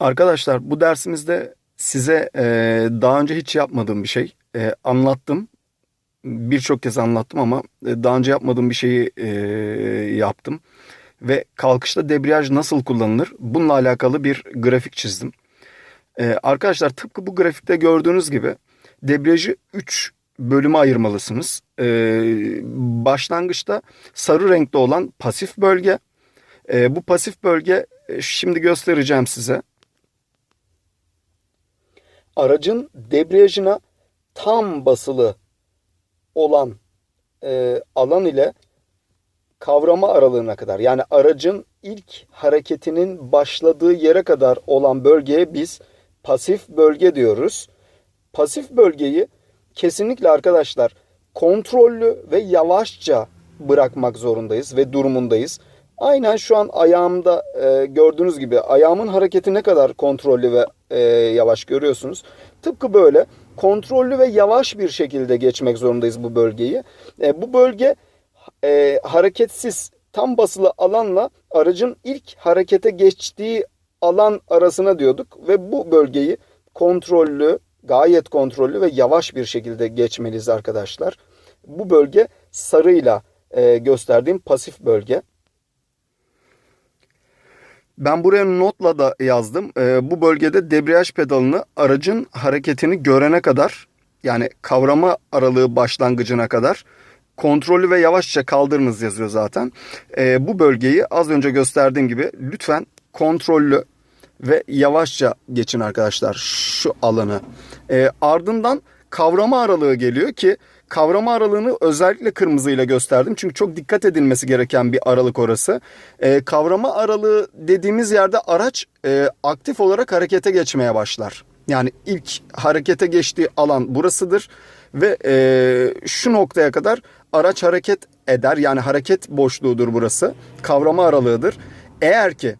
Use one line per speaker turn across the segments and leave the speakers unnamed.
Arkadaşlar bu dersimizde size e, daha önce hiç yapmadığım bir şey e, anlattım. Birçok kez anlattım ama e, daha önce yapmadığım bir şeyi e, yaptım. Ve kalkışta debriyaj nasıl kullanılır bununla alakalı bir grafik çizdim. E, arkadaşlar tıpkı bu grafikte gördüğünüz gibi debriyajı 3 bölüme ayırmalısınız. E, başlangıçta sarı renkte olan pasif bölge. E, bu pasif bölge e, şimdi göstereceğim size aracın debriyajına tam basılı olan e, alan ile kavrama aralığına kadar yani aracın ilk hareketinin başladığı yere kadar olan bölgeye biz pasif bölge diyoruz. Pasif bölgeyi kesinlikle arkadaşlar kontrollü ve yavaşça bırakmak zorundayız ve durumundayız. Aynen şu an ayağımda e, gördüğünüz gibi ayağımın hareketi ne kadar kontrollü ve e, yavaş görüyorsunuz. Tıpkı böyle kontrollü ve yavaş bir şekilde geçmek zorundayız bu bölgeyi. E, bu bölge e, hareketsiz tam basılı alanla aracın ilk harekete geçtiği alan arasına diyorduk ve bu bölgeyi kontrollü, gayet kontrollü ve yavaş bir şekilde geçmeliyiz arkadaşlar. Bu bölge sarıyla e, gösterdiğim pasif bölge. Ben buraya notla da yazdım. Ee, bu bölgede debriyaj pedalını aracın hareketini görene kadar yani kavrama aralığı başlangıcına kadar kontrollü ve yavaşça kaldırınız yazıyor zaten. Ee, bu bölgeyi az önce gösterdiğim gibi lütfen kontrollü ve yavaşça geçin arkadaşlar şu alanı. Ee, ardından kavrama aralığı geliyor ki kavrama aralığını özellikle kırmızıyla gösterdim. Çünkü çok dikkat edilmesi gereken bir aralık orası. E, kavrama aralığı dediğimiz yerde araç e, aktif olarak harekete geçmeye başlar. Yani ilk harekete geçtiği alan burasıdır. Ve e, şu noktaya kadar araç hareket eder. Yani hareket boşluğudur burası. Kavrama aralığıdır. Eğer ki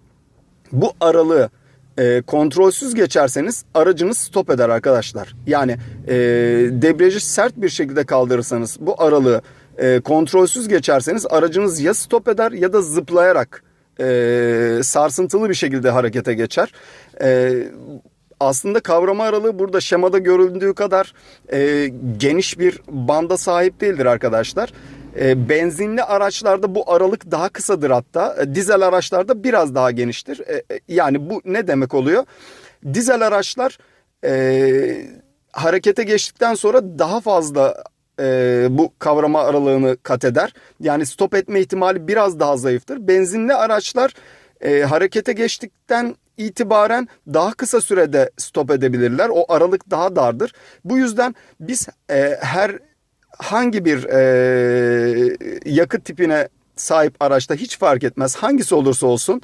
bu aralığı e, kontrolsüz geçerseniz aracınız stop eder arkadaşlar. Yani e, debriyajı sert bir şekilde kaldırırsanız bu aralığı e, kontrolsüz geçerseniz aracınız ya stop eder ya da zıplayarak e, sarsıntılı bir şekilde harekete geçer. E, aslında kavrama aralığı burada şemada görüldüğü kadar e, geniş bir banda sahip değildir arkadaşlar. E, benzinli araçlarda bu aralık daha kısadır hatta. E, dizel araçlarda biraz daha geniştir. E, e, yani bu ne demek oluyor? Dizel araçlar e, harekete geçtikten sonra daha fazla e, bu kavrama aralığını kat eder. Yani stop etme ihtimali biraz daha zayıftır. Benzinli araçlar e, harekete geçtikten itibaren daha kısa sürede stop edebilirler. O aralık daha dardır. Bu yüzden biz e, her hangi bir e, yakıt tipine sahip araçta hiç fark etmez hangisi olursa olsun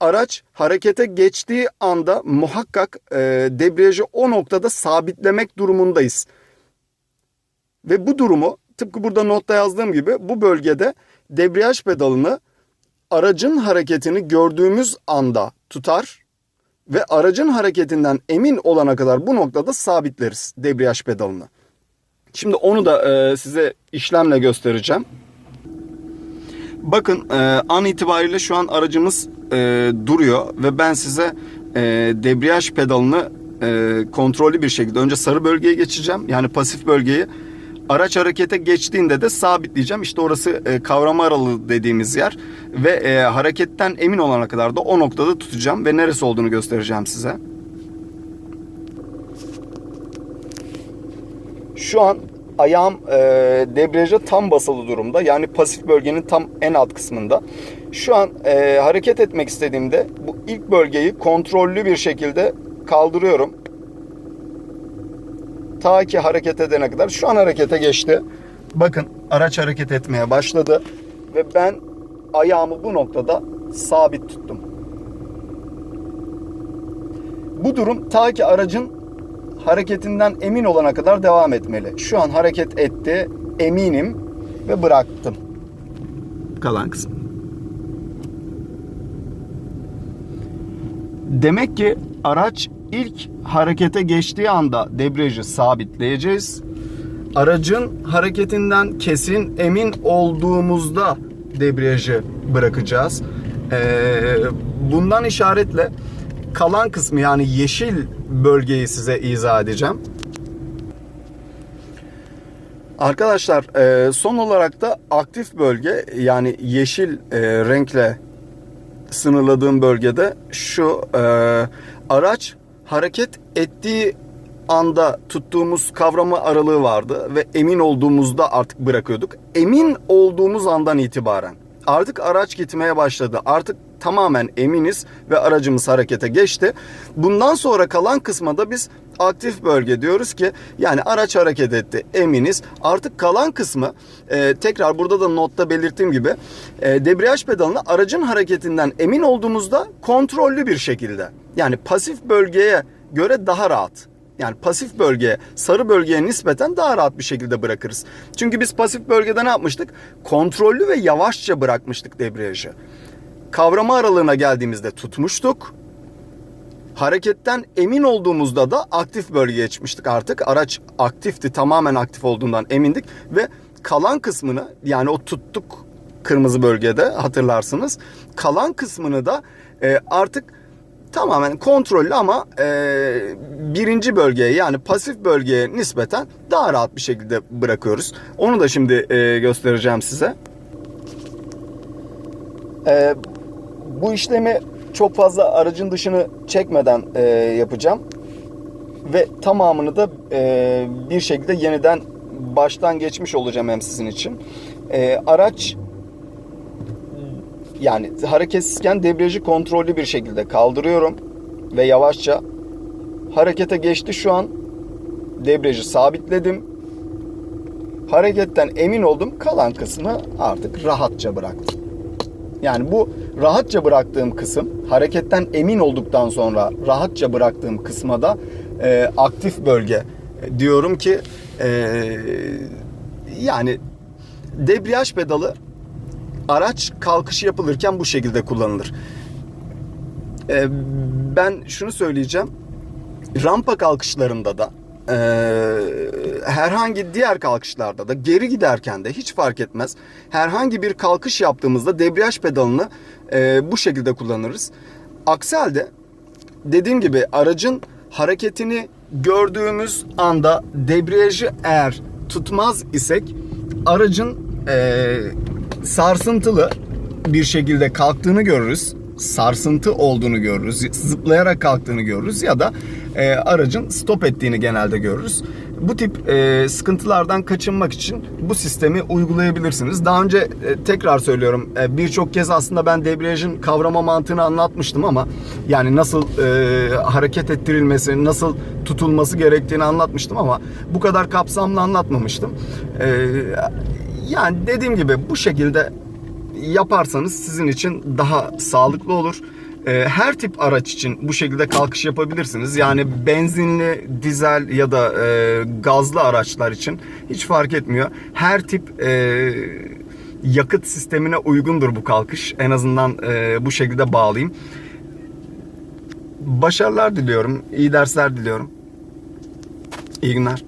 araç harekete geçtiği anda muhakkak e, debriyajı o noktada sabitlemek durumundayız. Ve bu durumu tıpkı burada notta yazdığım gibi bu bölgede debriyaj pedalını aracın hareketini gördüğümüz anda tutar ve aracın hareketinden emin olana kadar bu noktada sabitleriz debriyaj pedalını. Şimdi onu da e, size işlemle göstereceğim. Bakın e, an itibariyle şu an aracımız e, duruyor ve ben size e, debriyaj pedalını e, kontrollü bir şekilde önce sarı bölgeye geçeceğim. Yani pasif bölgeyi araç harekete geçtiğinde de sabitleyeceğim. İşte orası e, kavrama aralığı dediğimiz yer ve e, hareketten emin olana kadar da o noktada tutacağım ve neresi olduğunu göstereceğim size. Şu an ayağım e, debriyaja tam basılı durumda. Yani pasif bölgenin tam en alt kısmında. Şu an e, hareket etmek istediğimde bu ilk bölgeyi kontrollü bir şekilde kaldırıyorum. Ta ki hareket edene kadar. Şu an harekete geçti. Bakın araç hareket etmeye başladı. Ve ben ayağımı bu noktada sabit tuttum. Bu durum ta ki aracın hareketinden emin olana kadar devam etmeli. Şu an hareket etti, eminim ve bıraktım. Kalan kısım. Demek ki araç ilk harekete geçtiği anda debriyajı sabitleyeceğiz. Aracın hareketinden kesin emin olduğumuzda debriyajı bırakacağız. Ee, bundan işaretle kalan kısmı yani yeşil bölgeyi size izah edeceğim. Arkadaşlar e, son olarak da aktif bölge yani yeşil e, renkle sınırladığım bölgede şu e, araç hareket ettiği anda tuttuğumuz kavrama aralığı vardı ve emin olduğumuzda artık bırakıyorduk. Emin olduğumuz andan itibaren artık araç gitmeye başladı. Artık tamamen eminiz ve aracımız harekete geçti. Bundan sonra kalan kısma da biz aktif bölge diyoruz ki yani araç hareket etti eminiz. Artık kalan kısmı e, tekrar burada da notta belirttiğim gibi e, debriyaj pedalını aracın hareketinden emin olduğumuzda kontrollü bir şekilde yani pasif bölgeye göre daha rahat yani pasif bölgeye, sarı bölgeye nispeten daha rahat bir şekilde bırakırız. Çünkü biz pasif bölgede ne yapmıştık? Kontrollü ve yavaşça bırakmıştık debriyajı. Kavrama aralığına geldiğimizde tutmuştuk. Hareketten emin olduğumuzda da aktif bölgeye geçmiştik artık. Araç aktifti, tamamen aktif olduğundan emindik ve kalan kısmını yani o tuttuk kırmızı bölgede hatırlarsınız. Kalan kısmını da e, artık tamamen kontrollü ama e, birinci bölgeye yani pasif bölgeye nispeten daha rahat bir şekilde bırakıyoruz. Onu da şimdi e, göstereceğim size. E, bu işlemi çok fazla aracın dışını çekmeden e, yapacağım. Ve tamamını da e, bir şekilde yeniden baştan geçmiş olacağım hem sizin için. E, araç yani hareketsizken debriyajı kontrollü bir şekilde kaldırıyorum ve yavaşça harekete geçti şu an. Debriyajı sabitledim. Hareketten emin oldum. Kalan kısmı artık rahatça bıraktım. Yani bu rahatça bıraktığım kısım, hareketten emin olduktan sonra rahatça bıraktığım kısma da e, aktif bölge diyorum ki e, yani debriyaj pedalı araç kalkışı yapılırken bu şekilde kullanılır. Ee, ben şunu söyleyeceğim. Rampa kalkışlarında da e, herhangi diğer kalkışlarda da geri giderken de hiç fark etmez. Herhangi bir kalkış yaptığımızda debriyaj pedalını e, bu şekilde kullanırız. Aksi halde dediğim gibi aracın hareketini gördüğümüz anda debriyajı eğer tutmaz isek aracın e, sarsıntılı bir şekilde kalktığını görürüz. Sarsıntı olduğunu görürüz. Zıplayarak kalktığını görürüz ya da e, aracın stop ettiğini genelde görürüz. Bu tip e, sıkıntılardan kaçınmak için bu sistemi uygulayabilirsiniz. Daha önce e, tekrar söylüyorum e, birçok kez aslında ben debriyajın kavrama mantığını anlatmıştım ama yani nasıl e, hareket ettirilmesi, nasıl tutulması gerektiğini anlatmıştım ama bu kadar kapsamlı anlatmamıştım. E, yani dediğim gibi bu şekilde yaparsanız sizin için daha sağlıklı olur. Ee, Her tip araç için bu şekilde kalkış yapabilirsiniz. Yani benzinli, dizel ya da e, gazlı araçlar için hiç fark etmiyor. Her tip e, yakıt sistemine uygundur bu kalkış. En azından e, bu şekilde bağlayayım. Başarılar diliyorum. iyi dersler diliyorum. İyi günler.